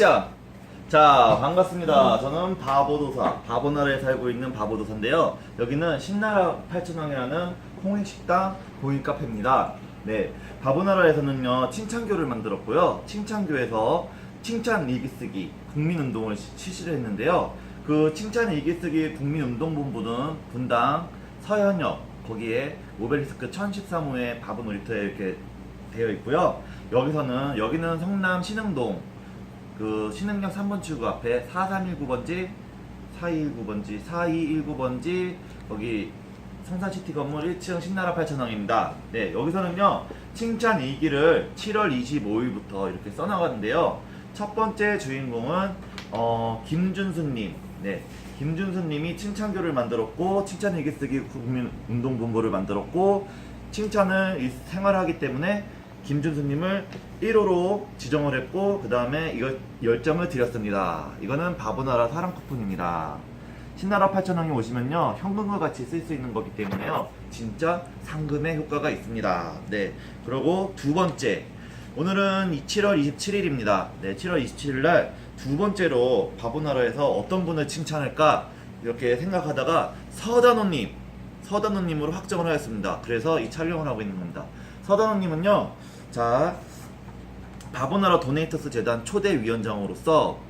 액션! 자, 반갑습니다. 저는 바보도사, 바보나라에 살고 있는 바보도사인데요. 여기는 신나라 8천왕이라는 홍익식당 고인카페입니다. 네, 바보나라에서는요, 칭찬교를 만들었고요. 칭찬교에서 칭찬 일기쓰기 국민운동을 시- 실시를 했는데요. 그 칭찬 일기쓰기 국민운동본부는 분당 서현역, 거기에 오벨리스크 1013호의 바보 놀이터에 이렇게 되어 있고요. 여기서는 여기는 성남 신흥동 그 신흥역 3번 출구 앞에 4319번지 4219번지 4219번지 거기 성산시티 건물 1층 신나라 8천왕입니다. 네, 여기서는요, 칭찬 일기를 7월 25일부터 이렇게 써나가는데요. 첫 번째 주인공은, 어, 김준수님. 네, 김준수님이 칭찬교를 만들었고, 칭찬 일기 쓰기 국민운동본부를 만들었고, 칭찬을 이- 생활하기 때문에 김준수님을 1호로 지정을 했고, 그 다음에 이거 10점을 드렸습니다. 이거는 바보나라 사랑 쿠폰입니다. 신나라 8천원이 오시면요 현금과 같이 쓸 수 있는 거기 때문에요 진짜 상금의 효과가 있습니다. 네 그리고 두 번째. 오늘은 7월 27일입니다. 네 7월 27일 날 두 번째로 바보나라에서 어떤 분을 칭찬할까? 이렇게 생각하다가 서단호님 서단호님으로 확정을 하였습니다. 그래서 이 촬영을 하고 있는 겁니다 서단호님은요 자 바보나라 도네이터스 재단 초대 위원장으로서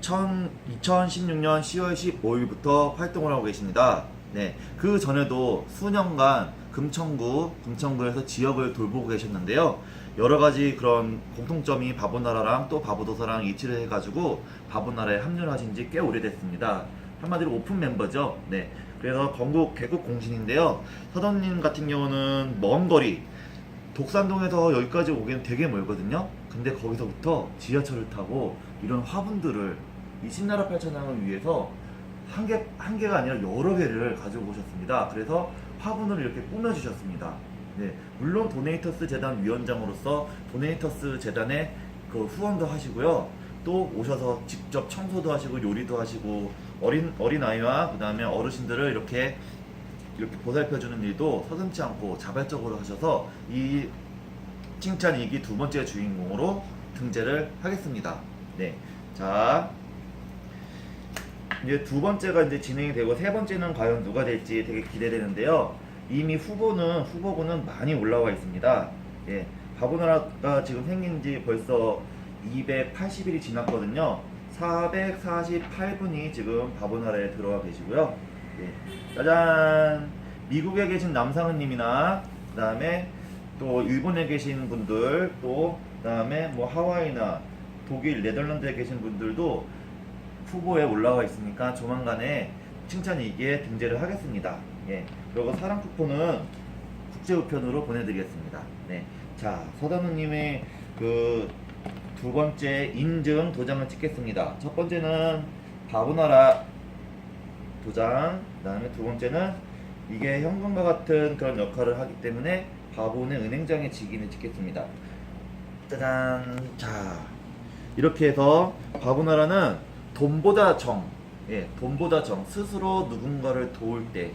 2016년 10월 15일부터 활동을 하고 계십니다. 네, 그 전에도 수년간 금천구, 금천구에서 지역을 돌보고 계셨는데요. 여러 가지 그런 공통점이 바보나라랑 또 바보도사랑 일치를 해가지고 바보나라에 합류를 하신 지 꽤 오래됐습니다. 한마디로 오픈 멤버죠. 네. 그래서 건국 개국 공신인데요. 서던님 같은 경우는 먼 거리, 독산동에서 여기까지 오기는 되게 멀거든요. 근데 거기서부터 지하철을 타고 이런 화분들을 이 신나라 8천왕을 위해서 한 개, 한 개가 아니라 여러 개를 가지고 오셨습니다. 그래서 화분을 이렇게 꾸며주셨습니다. 네. 물론 도네이터스 재단 위원장으로서 도네이터스 재단에 그 후원도 하시고요. 또 오셔서 직접 청소도 하시고 요리도 하시고 어린, 어린 아이와 그 다음에 어르신들을 이렇게 이렇게 보살펴주는 일도 서슴지 않고 자발적으로 하셔서 이 칭찬 일기 두 번째 주인공으로 등재를 하겠습니다. 네. 자. 이제 두 번째가 이제 진행이 되고 세 번째는 과연 누가 될지 되게 기대되는데요. 이미 후보는 후보군은 많이 올라와 있습니다. 예. 바보나라가 지금 생긴 지 벌써 280일이 지났거든요. 448분이 지금 바보나라에 들어와 계시고요. 예. 짜잔! 미국에 계신 남상은님이나, 그 다음에 또 일본에 계신 분들, 또, 그 다음에 뭐 하와이나 독일, 네덜란드에 계신 분들도 후보에 올라와 있으니까 조만간에 칭찬 일기에 등재를 하겠습니다. 예. 그리고 사랑 쿠폰은 국제 우편으로 보내드리겠습니다. 네. 자, 서단우님의 그 두 번째 인증 도장을 찍겠습니다. 첫 번째는 바보나라 도장, 그 다음에 두 번째는 이게 현금과 같은 그런 역할을 하기 때문에 바보는 은행장의 직인을 찍겠습니다. 짜잔. 자, 이렇게 해서 바보나라는 돈보다 정, 예, 돈보다 정, 스스로 누군가를 도울 때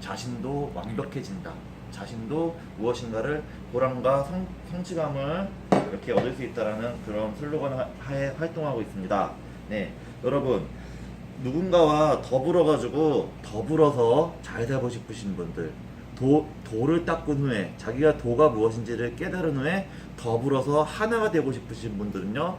자신도 완벽해진다. 자신도 무엇인가를 보람과 성, 성취감을 이렇게 얻을 수 있다라는 그런 슬로건 하- 하에 활동하고 있습니다. 네, 여러분 누군가와 더불어 가지고 더불어서 잘 살고 싶으신 분들 도, 도를 닦은 후에 자기가 도가 무엇인지를 깨달은 후에 더불어서 하나가 되고 싶으신 분들은요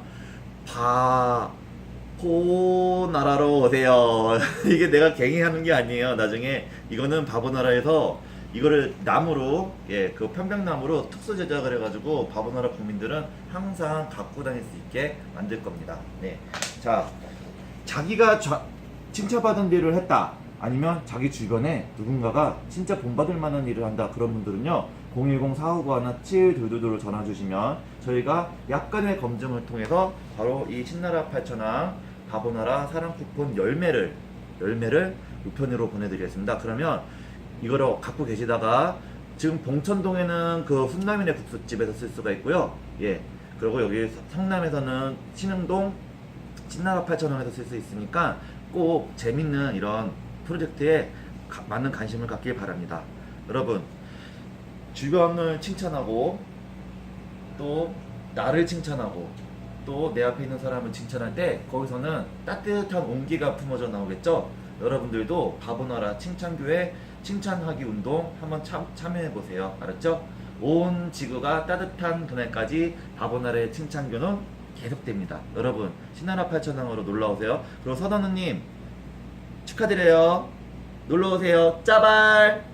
바보 나라로 오세요. 이게 내가 갱이하는 게 아니에요. 나중에 이거는 바보 나라에서 이거를 나무로 예그 편백나무로 특수 제작을 해가지고 바보 나라 국민들은 항상 갖고 다닐 수 있게 만들 겁니다. 네자 자기가 좌- 칭찬받은 일을 했다. 아니면 자기 주변에 누군가가 진짜 본받을 만한 일을 한다. 그런 분들은요. 010-459-1722로 전화 주시면 저희가 약간의 검증을 통해서 바로 이 신나라 8천왕 바보나라 사랑 쿠폰 열매를 열매를 우편으로 보내드리겠습니다. 그러면 이거를 갖고 계시다가 지금 봉천동에는 그 훈남인의 국수집에서 쓸 수가 있고요. 예. 그리고 여기 성남에서는 신흥동 신나라 8천원에서 쓸 수 있으니까 꼭 재밌는 이런 프로젝트에 가- 많은 관심을 갖길 바랍니다. 여러분, 주변을 칭찬하고 또 나를 칭찬하고 또 내 앞에 있는 사람을 칭찬할 때 거기서는 따뜻한 온기가 품어져 나오겠죠? 여러분들도 바보나라 칭찬교회 칭찬하기 운동 한번 참, 참여해 보세요. 알았죠? 온 지구가 따뜻한 그날까지 바보나라의 칭찬교는 계속됩니다. 여러분 신나라 8천왕으로 놀러 오세요. 그리고 서던우님 축하드려요. 놀러 오세요. 짜발.